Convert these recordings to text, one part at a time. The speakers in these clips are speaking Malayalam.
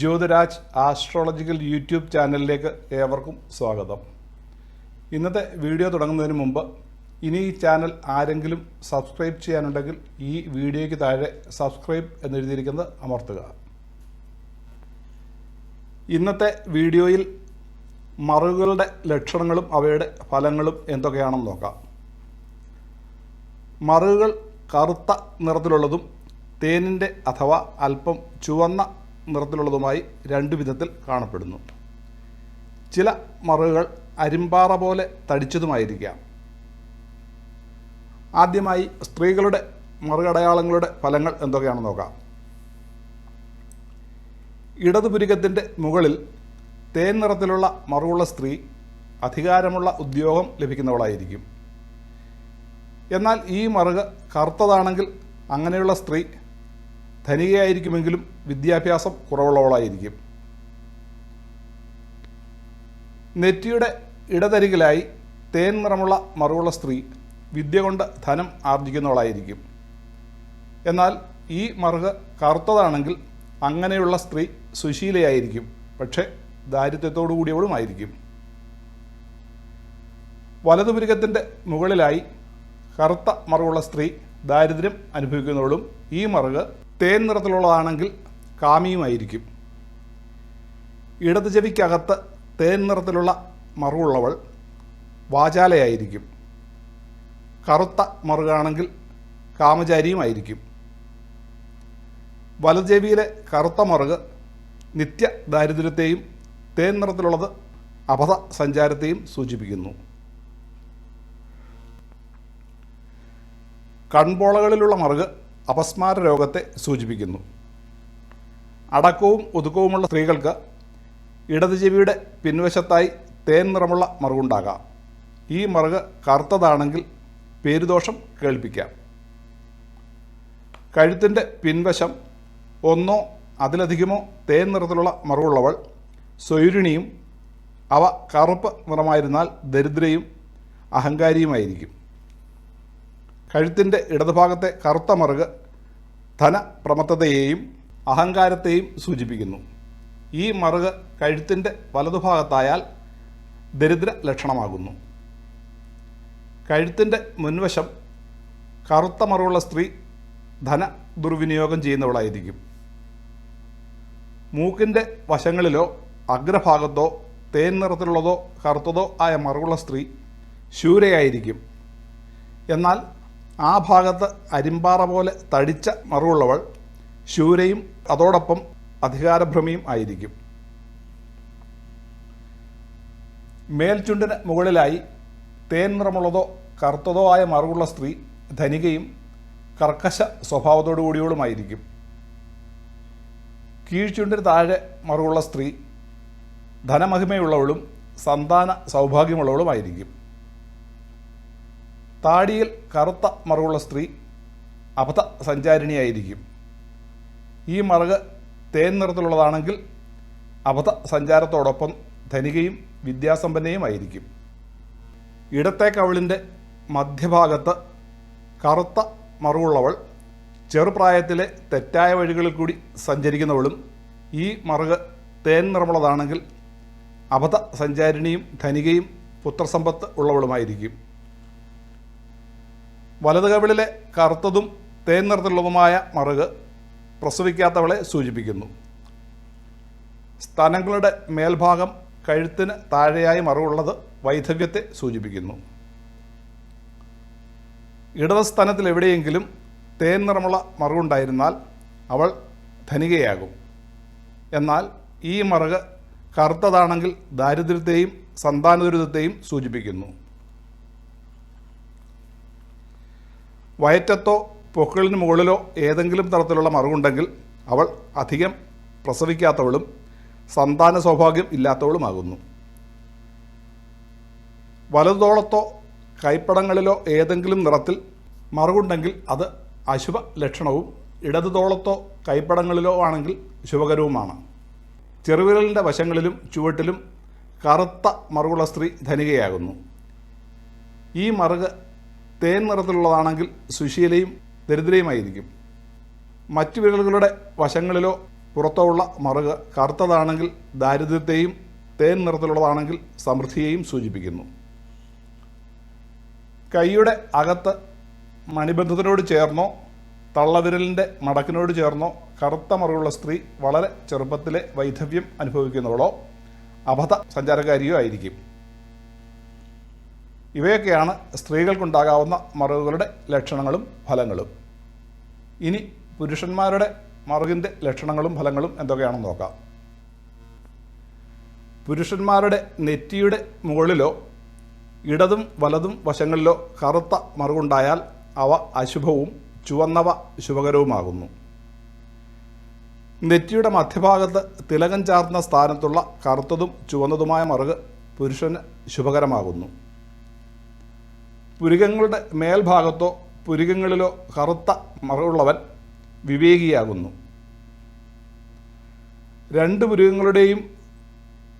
ജ്യോതിരാജ് ആസ്ട്രോളജിക്കൽ യൂട്യൂബ് ചാനലിലേക്ക് ഏവർക്കും സ്വാഗതം. ഇന്നത്തെ വീഡിയോ തുടങ്ങുന്നതിന് മുമ്പ് ഇനി ഈ ചാനൽ ആരെങ്കിലും സബ്സ്ക്രൈബ് ചെയ്യാനുണ്ടെങ്കിൽ ഈ വീഡിയോയ്ക്ക് താഴെ സബ്സ്ക്രൈബ് എന്നെഴുതിയിരിക്കുന്നത് അമർത്തുക. ഇന്നത്തെ വീഡിയോയിൽ മറുകളുടെ ലക്ഷണങ്ങളും അവയുടെ ഫലങ്ങളും എന്തൊക്കെയാണെന്ന് നോക്കാം. മറുകൾ കറുത്ത നിറത്തിലുള്ളതും തേനിന്റെ അഥവാ അല്പം ചുവന്ന നിറത്തിലുള്ളതുമായി രണ്ട് വിധത്തിൽ കാണപ്പെടുന്നു. ചില മറുകൾ അരിമ്പാറ പോലെ തടിച്ചതുമായിരിക്കാം. ആദ്യമായി സ്ത്രീകളുടെ മറുകടയാളങ്ങളുടെ ഫലങ്ങൾ എന്തൊക്കെയാണെന്ന് നോക്കാം. ഇടതുപുരികത്തിന്റെ മുകളിൽ തേൻ നിറത്തിലുള്ള മറുവുള്ള സ്ത്രീ അധികാരമുള്ള ഉദ്യോഗം ലഭിക്കുന്നവളായിരിക്കും. എന്നാൽ ഈ മറുക കറുത്തതാണെങ്കിൽ അങ്ങനെയുള്ള സ്ത്രീ ധനികയായിരിക്കുമെങ്കിലും വിദ്യാഭ്യാസം കുറവുള്ളവളായിരിക്കും. നെറ്റിയുടെ ഇടതരികിലായി തേൻ നിറമുള്ള മറുവുള്ള സ്ത്രീ വിദ്യ കൊണ്ട് ധനം ആർജിക്കുന്നവളായിരിക്കും. എന്നാൽ ഈ മറുക കറുത്തതാണെങ്കിൽ അങ്ങനെയുള്ള സ്ത്രീ സുശീലയായിരിക്കും പക്ഷേ ദാരിദ്ര്യത്തോടു കൂടിയവളുമായിരിക്കും വലതുപുരുഗത്തിന്റെ മുകളിലായി കറുത്ത മറുകുള്ള സ്ത്രീ ദാരിദ്ര്യം അനുഭവിക്കുന്നവളും ഈ മറുക് തേൻ നിറത്തിലുള്ളതാണെങ്കിൽ കാമിയുമായിരിക്കും. ഇടത് ചെവിക്കകത്ത് തേൻ നിറത്തിലുള്ള മറുകുള്ളവൾ വാചാലയായിരിക്കും. കറുത്ത മറുകാണെങ്കിൽ കാമചാരിയുമായിരിക്കും. വലത് ചെവിയിലെ കറുത്ത മറുക് നിത്യ ദാരിദ്ര്യത്തെയും തേൻ നിറത്തിലുള്ളത് അപഥ സഞ്ചാരത്തെയും സൂചിപ്പിക്കുന്നു. കൺപോളകളിലുള്ള മറുക് അപസ്മാര രോഗത്തെ സൂചിപ്പിക്കുന്നു. അടക്കവും ഒതുക്കവുമുള്ള സ്ത്രീകൾക്ക് ഇടത് ചെവിയുടെ പിൻവശത്തായി തേൻ നിറമുള്ള മറുകുണ്ടാകാം. ഈ മറുക് കറുത്തതാണെങ്കിൽ പേരുദോഷം കേൾപ്പിക്കാം. കഴുത്തിന്റെ പിൻവശം ഒന്നോ അതിലധികമോ തേൻ നിറത്തിലുള്ള മറുകുള്ളവൾ സ്വൈരിണിയും അവ കറുപ്പ് നിറമായിരുന്നാൽ ദരിദ്രയും അഹങ്കാരിയുമായിരിക്കും. കഴുത്തിന്റെ ഇടതുഭാഗത്തെ കറുത്ത മറുക് ധനപ്രമത്തതയെയും അഹങ്കാരത്തെയും സൂചിപ്പിക്കുന്നു. ഈ മറുക് കഴുത്തിന്റെ വലതുഭാഗത്തായാൽ ദരിദ്ര ലക്ഷണമാകുന്നു. കഴുത്തിന്റെ മുൻവശം കറുത്ത മറുള്ള സ്ത്രീ ധന ദുർവിനിയോഗം ചെയ്യുന്നവളായിരിക്കും. മൂക്കിന്റെ വശങ്ങളിലോ അഗ്രഭാഗത്തോ തേൻ നിറത്തിലുള്ളതോ കറുത്തതോ ആയ മറുള്ള സ്ത്രീ ശൂരയായിരിക്കും. എന്നാൽ ആ ഭാഗത്ത് അരിമ്പാറ പോലെ തടിച്ച മറുവുള്ളവൾ ശൂരയും അതോടൊപ്പം അധികാരഭ്രമിയും ആയിരിക്കും. മേൽചുണ്ടിന് മുകളിലായി തേൻ നിറമുള്ളതോ കറുത്തതോ ആയ മറുകുള്ള സ്ത്രീ ധനികയും കർക്കശ സ്വഭാവത്തോടു കൂടിയവളുമായിരിക്കും. കീഴ്ചുണ്ടിന് താഴെ മറുകുള്ള സ്ത്രീ ധനമഹിമയുള്ളവളും സന്താന സൗഭാഗ്യമുള്ളവളുമായിരിക്കും. താടിയിൽ കറുത്ത മറുകുള്ള സ്ത്രീ അബദ്ധ സഞ്ചാരിണിയായിരിക്കും. ഈ മറുക് തേൻ നിറത്തിലുള്ളതാണെങ്കിൽ അബദ്ധ സഞ്ചാരത്തോടൊപ്പം ധനികയും വിദ്യാസമ്പന്നയുമായിരിക്കും ഇടത്തെ കവിളിന്റെ മധ്യഭാഗത്ത് കറുത്ത മറുകുള്ളവൾ ചെറുപ്രായത്തിലെ തെറ്റായ വഴികളിൽ കൂടി സഞ്ചരിക്കുന്നവളും ഈ മറുക് തേൻ നിറമുള്ളതാണെങ്കിൽ അബദ്ധ സഞ്ചാരിണിയും ധനികയും പുത്രസമ്പത്ത് ഉള്ളവളുമായിരിക്കും. വലത് കവിളിലെ കറുത്തതും തേൻ നിറത്തിലുള്ളതുമായ മറുക് പ്രസവിക്കാത്തവളെ സൂചിപ്പിക്കുന്നു. സ്തനങ്ങളുടെ മേൽഭാഗം കഴുത്തിന് താഴെയായി മറുകുള്ളത് വൈധവ്യത്തെ സൂചിപ്പിക്കുന്നു. ഇടത് സ്ഥാനത്തിൽ എവിടെയെങ്കിലും തേൻ നിറമുള്ള മറുകുണ്ടായിരുന്നാൽ അവൾ ധനികയാകും. എന്നാൽ ഈ മറുക് കറുത്തതാണെങ്കിൽ ദാരിദ്ര്യത്തെയും സന്താനദുരിതത്തെയും സൂചിപ്പിക്കുന്നു. വയറ്റത്തോ പൊക്കിളിന് മുകളിലോ ഏതെങ്കിലും തരത്തിലുള്ള മറുകുണ്ടെങ്കിൽ അവൾ അധികം പ്രസവിക്കാത്തവളും സന്താന സൗഭാഗ്യം ഇല്ലാത്തവളുമാകുന്നു. വലതുതോളത്തോ കൈപ്പടങ്ങളിലോ ഏതെങ്കിലും നിറത്തിൽ മറുകുണ്ടെങ്കിൽ അത് അശുഭ ലക്ഷണവും ഇടതുതോളത്തോ കൈപ്പടങ്ങളിലോ ആണെങ്കിൽ ശുഭകരവുമാണ്. ചെറുവിരലിന്റെ വശങ്ങളിലും ചുവട്ടിലും കറുത്ത മറുകുള്ള സ്ത്രീ ധനികയാകുന്നു. ഈ മറുക് തേൻ നിറത്തിലുള്ളതാണെങ്കിൽ സുശീലയും ദരിദ്രയുമായിരിക്കും. മറ്റു വിരലുകളുടെ വശങ്ങളിലോ പുറത്തോ ഉള്ള മറുക കറുത്തതാണെങ്കിൽ ദാരിദ്ര്യത്തെയും തേൻ നിറത്തിലുള്ളതാണെങ്കിൽ സമൃദ്ധിയെയും സൂചിപ്പിക്കുന്നു. കൈയുടെ അകത്ത് മണിബന്ധത്തിനോട് ചേർന്നോ തള്ളവിരലിന്റെ മടക്കിനോട് ചേർന്നോ കറുത്ത മറുകുള്ള സ്ത്രീ വളരെ ചെറുപ്പത്തിലെ വൈധവ്യം അനുഭവിക്കുന്നവളോ അബദ്ധ സഞ്ചാരകാരിയോ ആയിരിക്കും. ഇവയൊക്കെയാണ് സ്ത്രീകൾക്കുണ്ടാകാവുന്ന മറുകുകളുടെ ലക്ഷണങ്ങളും ഫലങ്ങളും. ഇനി പുരുഷന്മാരുടെ മറുകിന്റെ ലക്ഷണങ്ങളും ഫലങ്ങളും എന്തൊക്കെയാണെന്ന് നോക്കാം. പുരുഷന്മാരുടെ നെറ്റിയുടെ മുകളിലോ ഇടതും വലതും വശങ്ങളിലോ കറുത്ത മറുകുണ്ടായാൽ അവ അശുഭവും ചുവന്നവ ശുഭകരവുമാകുന്നു. നെറ്റിയുടെ മധ്യഭാഗത്ത് തിലകം ചാർന്ന സ്ഥാനത്തുള്ള കറുത്തതും ചുവന്നതുമായ മറുക് പുരുഷന് ശുഭകരമാകുന്നു. പുരികങ്ങളുടെ മേൽഭാഗത്തോ പുരുകങ്ങളിലോ കറുത്ത മറവുള്ളവൻ വിവേകിയാകുന്നു. രണ്ട് പുരുകങ്ങളുടെയും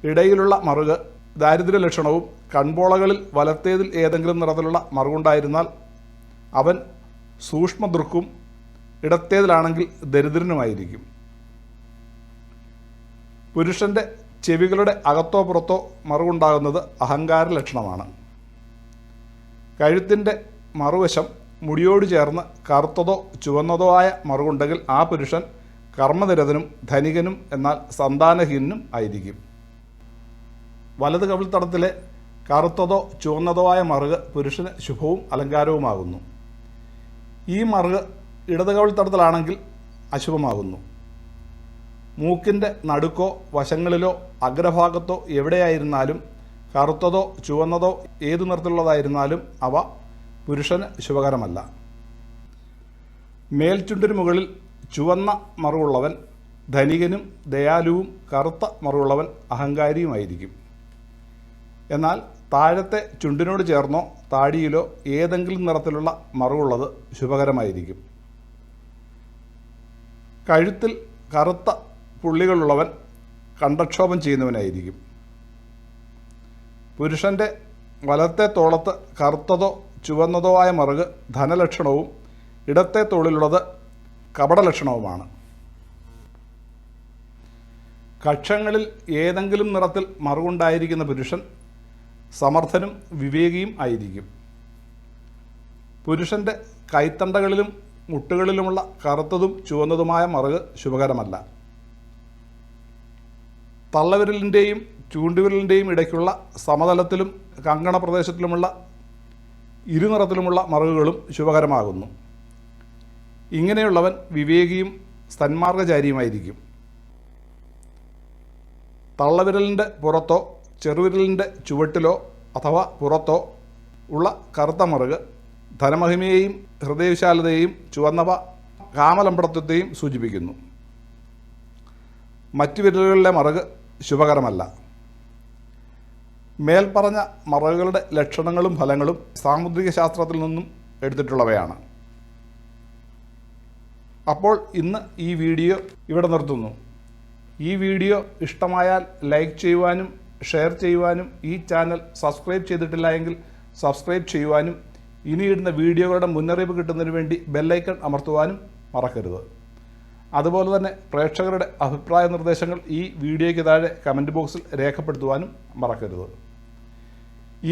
ഇടയിലുള്ള മറുക് ദാരിദ്ര്യ ലക്ഷണവും കൺപോളകളിൽ വലത്തേതിൽ ഏതെങ്കിലും നിറത്തിലുള്ള മറുകുണ്ടായിരുന്നാൽ അവൻ സൂക്ഷ്മദൃക്കും ഇടത്തേതിലാണെങ്കിൽ ദരിദ്രനുമായിരിക്കും. പുരുഷന്റെ ചെവികളുടെ അകത്തോ പുറത്തോ മറുകുണ്ടാകുന്നത് അഹങ്കാര ലക്ഷണമാണ്. കഴുത്തിന്റെ മറുവശം മുടിയോട് ചേർന്ന് കറുത്തതോ ചുവന്നതോ ആയ മറുകുണ്ടെങ്കിൽ ആ പുരുഷൻ കർമ്മനിരതനും ധനികനും എന്നാൽ സന്താനഹീനനും ആയിരിക്കും. വലത് കവിൾത്തടത്തിലെ കറുത്തതോ ചുവന്നതോ ആയ മറുക് പുരുഷന് ശുഭവും അലങ്കാരവുമാകുന്നു. ഈ മറുക് ഇടത് കവിൾത്തടത്തിലാണെങ്കിൽ അശുഭമാകുന്നു. മൂക്കിന്റെ നടുക്കോ വശങ്ങളിലോ അഗ്രഭാഗത്തോ എവിടെയായിരുന്നാലും കറുത്തതോ ചുവന്നതോ ഏതു നിറത്തിലുള്ളതായിരുന്നാലും അവ പുരുഷന് ശുഭകരമല്ല. മേൽചുണ്ടിന് മുകളിൽ ചുവന്ന മറുവുള്ളവൻ ധനികനും ദയാലുവും കറുത്ത മറുവുള്ളവൻ അഹങ്കാരിയുമായിരിക്കും. എന്നാൽ താഴത്തെ ചുണ്ടിനോട് ചേർന്നോ താടിയിലോ ഏതെങ്കിലും നിറത്തിലുള്ള മറുവുള്ളത് ശുഭകരമായിരിക്കും. കഴുത്തിൽ കറുത്ത പുള്ളികളുള്ളവൻ കണ്ടക്ഷോഭം ചെയ്യുന്നവനായിരിക്കും. പുരുഷന്റെ വലത്തെ തോളത്ത് കറുത്തതോ ചുവന്നതോ ആയ മറുക് ധനലക്ഷണവും ഇടത്തെ തോളിലുള്ളത് കപടലക്ഷണവുമാണ്. കക്ഷങ്ങളിൽ ഏതെങ്കിലും നിറത്തിൽ മറുകുണ്ടായിരിക്കുന്ന പുരുഷൻ സമർത്ഥനും വിവേകിയും ആയിരിക്കും. പുരുഷന്റെ കൈത്തണ്ടകളിലും മുട്ടുകളിലുമുള്ള കറുത്തതും ചുവന്നതുമായ മറുക് ശുഭകരമല്ല. തള്ളവിരലിന്റെയും ചൂണ്ടുവിരലിന്റെയും ഇടയ്ക്കുള്ള സമതലത്തിലും കങ്കണ പ്രദേശത്തിലുമുള്ള ഇരുനിറത്തിലുമുള്ള മറുകുകളും ശുഭകരമാകുന്നു. ഇങ്ങനെയുള്ളവൻ വിവേകിയും സന്മാർഗചാരിയുമായിരിക്കും. തള്ളവിരലിന്റെ പുറത്തോ ചെറുവിരലിന്റെ ചുവട്ടിലോ അഥവാ പുറത്തോ ഉള്ള കറുത്ത മറുക് ധനമഹിമയെയും ഹൃദയവിശാലതയെയും ചുവന്നവ കാമലമ്പടത്വത്തെയും സൂചിപ്പിക്കുന്നു. മറ്റു വിരലുകളിലെ മറുക് ശുഭകരമല്ല. മേൽപ്പറഞ്ഞ മറവുകളുടെ ലക്ഷണങ്ങളും ഫലങ്ങളും സാമുദ്രിക ശാസ്ത്രത്തിൽ നിന്നും എടുത്തിട്ടുള്ളവയാണ്. അപ്പോൾ ഇന്ന് ഈ വീഡിയോ ഇവിടെ നിർത്തുന്നു. ഈ വീഡിയോ ഇഷ്ടമായാൽ ലൈക്ക് ചെയ്യുവാനും ഷെയർ ചെയ്യുവാനും ഈ ചാനൽ സബ്സ്ക്രൈബ് ചെയ്തിട്ടില്ല എങ്കിൽ സബ്സ്ക്രൈബ് ചെയ്യുവാനും ഇനിയിടുന്ന വീഡിയോകളുടെ മുന്നറിയിപ്പ് കിട്ടുന്നതിന് വേണ്ടി ബെല്ലൈക്കൺ അമർത്തുവാനും മറക്കരുത്. അതുപോലെ തന്നെ പ്രേക്ഷകരുടെ അഭിപ്രായ നിർദ്ദേശങ്ങൾ ഈ വീഡിയോയ്ക്ക് താഴെ കമന്റ് ബോക്സിൽ രേഖപ്പെടുത്തുവാനും മറക്കരുത്.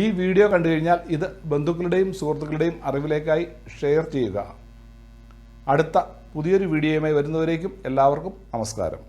ഈ വീഡിയോ കണ്ടു കഴിഞ്ഞാൽ ഇത് ബന്ധുക്കളുടെയും സുഹൃത്തുക്കളുടെയും അറിവിലേക്കായി ഷെയർ ചെയ്യുക. അടുത്ത പുതിയൊരു വീഡിയോയുമായി വരുന്നവരേക്കും എല്ലാവർക്കും നമസ്കാരം.